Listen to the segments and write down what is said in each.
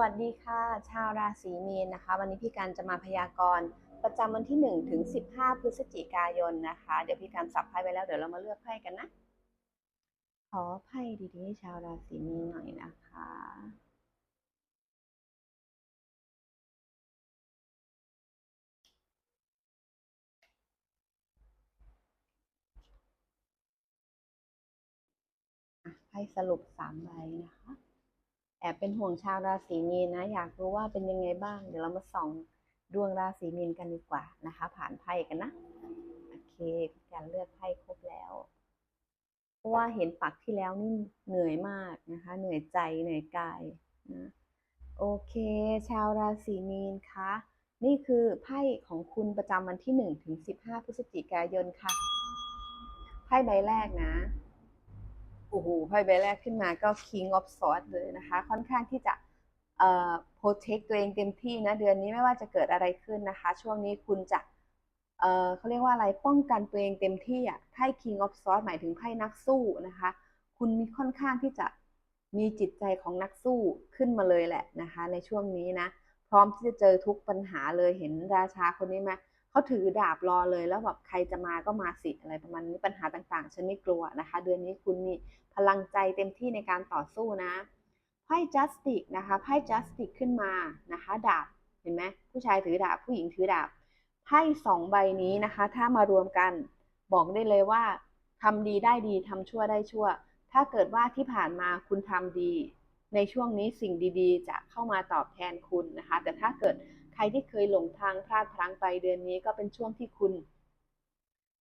วัสดีค่ะ ชาวราศีมีนนะคะ วันนี้พี่การจะมาพยากรณ์ประจำวันที่1ถึง15 พฤศจิกายนนะคะ เดี๋ยวพี่การสับไพ่ไว้แล้วเดี๋ยวเรามาเลือกไพ่กันนะ ขอไพ่ดีๆให้ชาวราศีมีนหน่อยนะคะอะไพ่สรุปสามใบนะคะ แอบเป็นห่วงชาวราศีมีนนะ อยากรู้ว่าเป็นยังไงบ้าง เดี๋ยวเรามาส่องดวงราศีมีนกันดีกว่านะคะ ผ่านไพ่กันนะ โอเคการเลือกไพ่ครบแล้ว เพราะว่าเห็นปักที่แล้วนี่เหนื่อยมากนะคะ เหนื่อยใจเหนื่อยกายนะโอเค ชาวราศีมีนคะนี่คือไพ่ของคุณประจำวันที่1ถึง15 พฤศจิกายนค่ะ ไพ่ใบแรกนะ โอ้โหไพ่ใบแรกขึ้นมาก็ King of Swords เลยนะคะ ค่อนข้างที่จะเอ่อ protect ตัวเองเต็มที่นะ เดือนนี้ไม่ว่าจะเกิดอะไรขึ้นนะคะ ช่วงนี้คุณจะเอ่อเขาเรียกว่าอะไรป้องกันตัวเองเต็มที่อะไพ่ King of Swords หมายถึงไพ่นักสู้นะคะ คุณมีค่อนข้างที่จะมีจิตใจของนักสู้ขึ้นมาเลยแหละนะคะ ในช่วงนี้นะ พร้อมที่จะเจอทุกปัญหาเลยเห็นราชาคนนี้ไหม เขาถือดาบรอเลยแล้วแบบใครจะมาก็มาสิอะไรประมาณนี้ปัญหาต่างๆ ฉันไม่กลัวนะคะ เดือนนี้คุณมีพลังใจเต็มที่ในการต่อสู้นะไพ่ justice นะคะไพ่ justice ขึ้นมานะคะ ดาบเห็นไหมผู้ชายถือดาบผู้หญิงถือดาบไพ่สองใบนี้นะคะ ถ้ามารวมกันบอกได้เลยว่าทำดีได้ดีทำชั่วได้ชั่ว ถ้าเกิดว่าที่ผ่านมาคุณทำดี ในช่วงนี้สิ่งดีๆ จะเข้ามาตอบแทนคุณนะคะ แต่ถ้าเกิด ใครที่เคยหลงทางพลาดพลั้งไปเดือนนี้ก็เป็นช่วงที่คุณ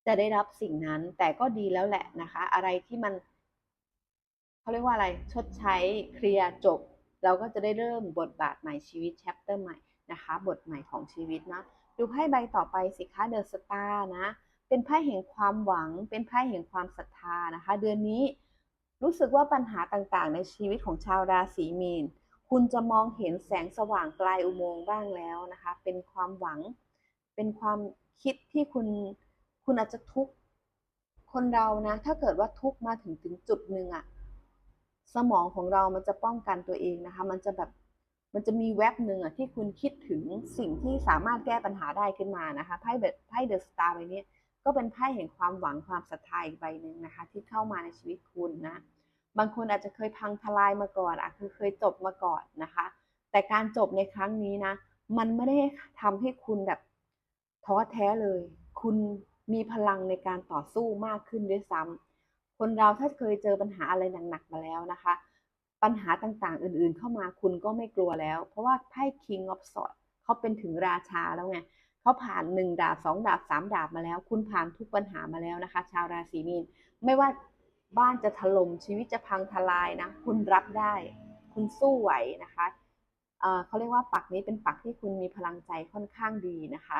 จะได้รับสิ่งนั้น แต่ก็ดีแล้วแหละนะคะ อะไรที่มันเขาเรียกว่าอะไรชดใช้เคลียร์จบ เราก็จะได้เริ่มบทบาทใหม่ชีวิตแชปเตอร์ใหม่นะคะ บทใหม่ของชีวิตนะดูไพ่ใบต่อไปสิคะเดอะสตาร์นะ เป็นไพ่แห่งความหวัง เป็นไพ่แห่งความศรัทธานะคะ เดือนนี้รู้สึกว่าปัญหาต่างๆ ในชีวิตของชาวราศีมีน คุณจะมองเห็นแสงสว่างปลายอุโมงค์บ้างแล้วนะคะ เป็นความหวัง เป็นความคิดที่คุณ คุณอาจจะทุกข์คนเรานะ ถ้าเกิดว่าทุกข์มาถึงถึงจุดหนึ่งอะสมองของเรามันจะป้องกันตัวเองนะคะ มันจะแบบ มันจะมีแว็บหนึ่งอะที่คุณคิดถึงสิ่งที่สามารถแก้ปัญหาได้ขึ้นมานะคะ ไพ่เบไพ่เดอะสตาร์ใบนี้ก็เป็นไพ่แห่งความหวังความศรัทธาอีกใบหนึ่งนะคะ ที่เข้ามาในชีวิตคุณนะ บางคนอาจจะเคยพังทลายมาก่อนอะคือเคยจบมาก่อนนะคะ แต่การจบในครั้งนี้นะ มันไม่ได้ทำให้คุณแบบท้อแท้เลย คุณมีพลังในการต่อสู้มากขึ้นด้วยซ้ำคนเราถ้าเคยเจอปัญหาอะไรหนักๆมาแล้วนะคะ ปัญหาต่างๆ อื่นๆ เข้ามาคุณก็ไม่กลัวแล้ว เพราะว่าไพ่ King of Swords เขาเป็นถึงราชาแล้วไงเขาผ่านหนึ่งดาบสองดาบสามดาบมาแล้ว คุณผ่านทุกปัญหามาแล้วนะคะ ชาวราศีมีนไม่ว่า บ้านจะถล่มชีวิตจะพังทลายนะ คุณรับได้ คุณสู้ไหวนะคะเเขาเรียกว่าปักนี้เป็นปักที่คุณมีพลังใจค่อนข้างดีนะคะ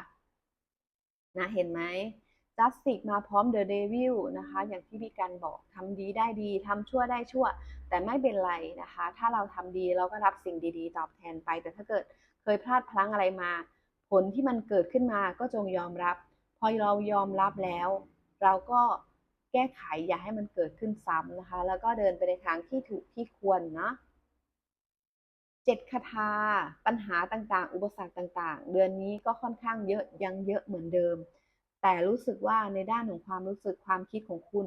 นะเห็นไหมจัสติกมาพร้อมเดอะเดวิลนะคะ อย่างที่พี่กันบอกทำดีได้ดีทำชั่วได้ชั่ว แต่ไม่เป็นไรนะคะ ถ้าเราทำดีเราก็รับสิ่งดีๆ ตอบแทนไป แต่ถ้าเกิดเคยพลาดพลั้งอะไรมา ผลที่มันเกิดขึ้นมาก็จงยอมรับ พอเรายอมรับแล้ว เราก็ แก้ไขอย่าให้มันเกิดขึ้นซ้ำนะคะ แล้วก็เดินไปในทางที่ถูกที่ควรนะเจ็ดคาถาปัญหาต่างๆ อุปสรรคต่าง ๆ เดือนนี้ก็ค่อนข้างเยอะยังเยอะเหมือนเดิม แต่รู้สึกว่าในด้านของความรู้สึกความคิดของคุณ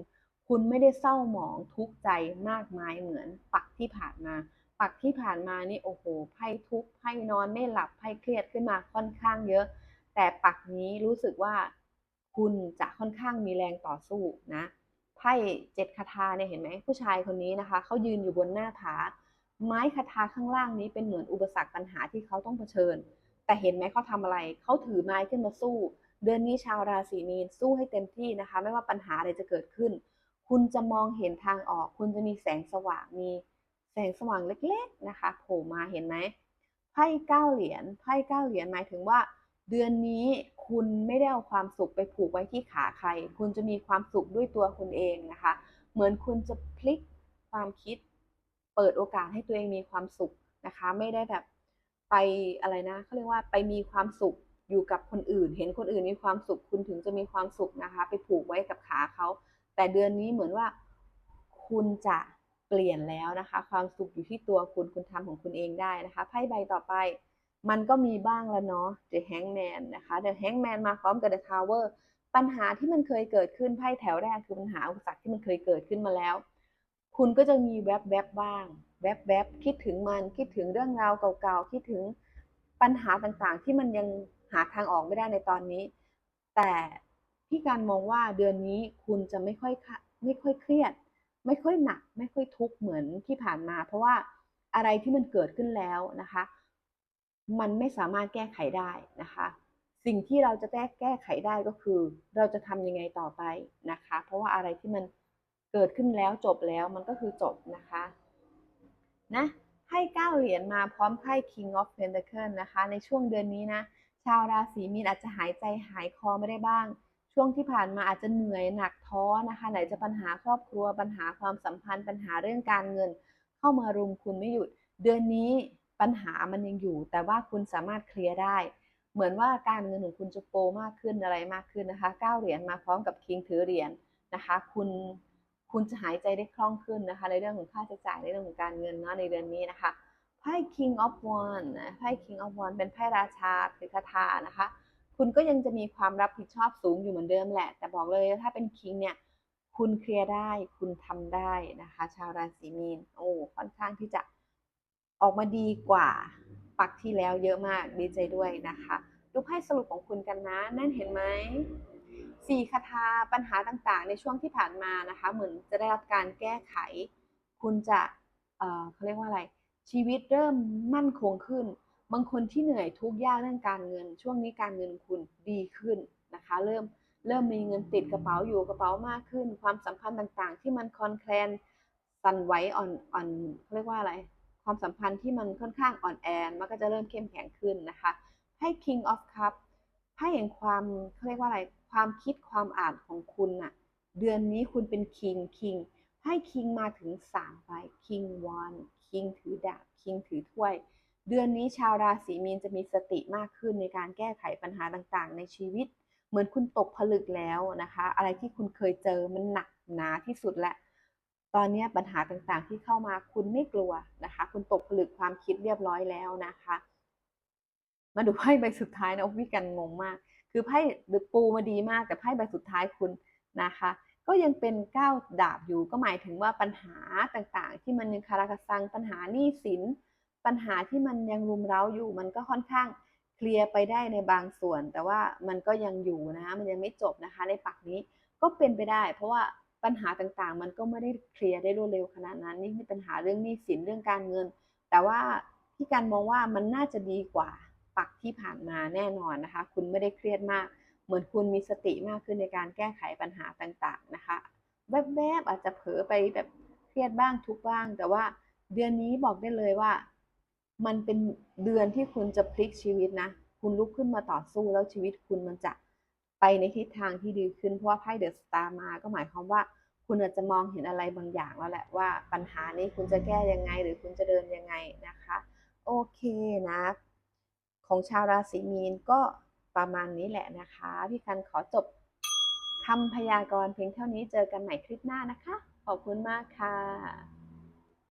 คุณไม่ได้เศร้าหมองทุกข์ใจมากมายเหมือน ปักที่ผ่านมา ปักที่ผ่านมานี่โอ้โหไพ่ทุกข์ไพ่นอนไม่หลับไพ่เครียดขึ้นมาค่อนข้างเยอะ แต่ปักนี้รู้สึกว่า คุณจะค่อนข้างมีแรงต่อสู้นะไพ่เจ็ดคาถาเนี่ยเห็นไหมผู้ชายคนนี้นะคะเขายืนอยู่บนหน้าผา ไม้คาถาข้างล่างนี้เป็นเหมือนอุปสรรคปัญหาที่เขาต้องเผชิญ แต่เห็นไหมเขาทำอะไรเขาถือไม้ขึ้นมาสู้ เดือนนี้ชาวราศีมีนสู้ให้เต็มที่นะคะ ไม่ว่าปัญหาอะไรจะเกิดขึ้น คุณจะมองเห็นทางออก คุณจะมีแสงสว่างมีแสงสว่างเล็ก ๆนะคะโผล่มาเห็นไหมไพ่เก้าเหรียญไพ่เก้าเหรียญหมายถึงว่า เดือนนี้คุณไม่ได้เอาความสุขไปผูกไว้ที่ขาใคร คุณจะมีความสุขด้วยตัวคุณเองนะคะ เหมือนคุณจะพลิกความคิด เปิดโอกาสให้ตัวเองมีความสุขนะคะ ไม่ได้แบบไปอะไรนะเขาเรียกว่าไปมีความสุขอยู่กับคนอื่น เห็นคนอื่นมีความสุข คุณถึงจะมีความสุขนะคะ ไปผูกไว้กับขาเขาแต่เดือนนี้เหมือนว่า คุณจะเปลี่ยนแล้วนะคะ ความสุขอยู่ที่ตัวคุณคุณทำของคุณเองได้นะคะไพ่ใบต่อไป มันก็มีบ้างแล้วเนาะ The Hangman นะคะ The Hangman มาพร้อมกับ The Tower ปัญหาที่มันเคยเกิดขึ้นไพ่แถวแรกคือปัญหาอุปสรรคที่มันเคยเกิดขึ้นมาแล้ว คุณก็จะมีแวบๆบบ้าง แวบๆคิดถึงมันคิดถึงเรื่องราวเก่าๆคิดถึงปัญหาต่างๆ ที่มันยังหาทางออกไม่ได้ในตอนนี้ แต่พี่การมองว่าเดือนนี้คุณจะไม่ค่อยค่ะไม่ค่อยเครียด ไม่ค่อยหนัก ไม่ค่อยทุกข์เหมือนที่ผ่านมา เพราะว่าอะไรที่มันเกิดขึ้นแล้วนะคะ มันไม่สามารถแก้ไขได้นะคะ สิ่งที่เราจะแก้แก้ไขได้ก็คือ เราจะทำยังไงต่อไปนะคะ เพราะว่าอะไรที่มันเกิดขึ้นแล้วจบแล้วมันก็คือจบนะคะนะให้เก้าเหรียญมาพร้อมไพ่ King of Pentacles นะคะ ในช่วงเดือนนี้นะ ชาวราศีมีนอาจจะหายใจหายคอไม่ได้บ้าง ช่วงที่ผ่านมาอาจจะเหนื่อยหนักท้อนะคะ ไหนจะปัญหาครอบครัวปัญหาความสัมพันธ์ปัญหาเรื่องการเงิน เข้ามารุมคุณไม่หยุด เดือนนี้ ปัญหามันยังอยู่ แต่ว่าคุณสามารถเคลียร์ได้ เหมือนว่าการเงินของคุณจะโปรมากขึ้นอะไรมากขึ้นนะคะก้าเหรียญมาพร้อมกับคิงถือเหรียญนะคะ คุณคุณจะหายใจได้คล่องขึ้นนะคะ ในเรื่องของค่าใช้จ่ายในเรื่องของการเงินเนาะในเดือนนี้นะคะไพ่ King of Wands นะไพ่ King of Wands เป็นไพ่ราชาคือคาถานะคะ คุณก็ยังจะมีความรับผิดชอบสูงอยู่เหมือนเดิมแหละ แต่บอกเลยถ้าเป็นคิงเนี่ยคุณเคลียร์ได้ คุณทำได้นะคะ ชาวราศีมีน โอ้ ค่อนข้างที่จะ ออกมาดีกว่าปักที่แล้วเยอะมากดีใจด้วยนะคะดูไพ่สรุปของคุณกันนะนั่นเห็นไหมสี่คาถาปัญหาต่างๆ ในช่วงที่ผ่านมานะคะ เหมือนจะได้รับการแก้ไข คุณจะเอ่อเขาเรียกว่าอะไร ชีวิตเริ่มมั่นคงขึ้น บางคนที่เหนื่อยทุกข์ยากเรื่องการเงิน ช่วงนี้การเงินคุณดีขึ้นนะคะ เริ่มเริ่มมีเงินติดกระเป๋าอยู่กระเป๋ามากขึ้น ความสัมพันธ์ต่างๆ ที่มันคอนแคลนสั่นไหวอ่อนอ่อนเขาเรียกว่าอะไร ความสัมพันธ์ที่มันค่อนข้างอ่อนแอมันก็จะเริ่มเข้มแข็งขึ้นนะคะให้ King of Cup ไพ่แห่งความเขาเรียกว่าอะไรความคิดความอ่านของคุณน่ะเดือนนี้คุณเป็น King King ให้ King มาถึง3ใบ King One King ถือดาบ King ถือถ้วย เดือนนี้ชาวราศีมีนจะมีสติมากขึ้นในการแก้ไขปัญหาต่างๆ ในชีวิต เหมือนคุณตกผลึกแล้วนะคะ อะไรที่คุณเคยเจอมันหนักหนาที่สุดแล้ว ตอนนี้ปัญหาต่างๆที่เข้ามาคุณไม่กลัวนะคะ คุณตกผลึกความคิดเรียบร้อยแล้วนะคะ มาดูไพ่ใบสุดท้ายนะพี่กันงงมาก คือไพ่ปูมาดีมากแต่ไพ่ใบสุดท้ายคุณนะคะ ก็ยังเป็นก้าวดาบอยู่ก็หมายถึงว่าปัญหาต่างๆ ที่มันยังคาราคาซังปัญหาหนี้สิน ปัญหาที่มันยังรุมเร้าอยู่ มันก็ค่อนข้างเคลียร์ไปได้ในบางส่วน แต่ว่ามันก็ยังอยู่นะมันยังไม่จบนะคะ ในปักนี้ก็เป็นไปได้ เพราะว่า ปัญหาต่างๆ มันก็ไม่ได้เคลียร์ได้รวดเร็วขนาดนั้น นี่คือปัญหาเรื่องหนี้สินเรื่องการเงิน แต่ว่าพี่การมองว่ามันน่าจะดีกว่าปักที่ผ่านมาแน่นอนนะคะ คุณไม่ได้เครียดมาก เหมือนคุณมีสติมากขึ้นในการแก้ไขปัญหาต่างๆนะคะ แวบๆอาจจะเผลอไปแบบเครียดบ้างทุกบ้าง แต่ว่าเดือนนี้บอกได้เลยว่า มันเป็นเดือนที่คุณจะพลิกชีวิตนะ คุณลุกขึ้นมาต่อสู้แล้วชีวิตคุณมันจะไปในทิศทางที่ดีขึ้นเพราะว่าไพ่เดอะสตาร์มาก็หมายความว่า คุณอาจจะมองเห็นอะไรบางอย่างแล้วแหละว่าปัญหานี้คุณจะแก้ยังไง หรือคุณจะเดินยังไงนะคะ โอเคนะ ของชาวราศีมีนก็ประมาณนี้แหละนะคะ พี่กันขอจบคำพยากรณ์เพียงเท่านี้เจอกันใหม่คลิปหน้านะคะ ขอบคุณมากค่ะ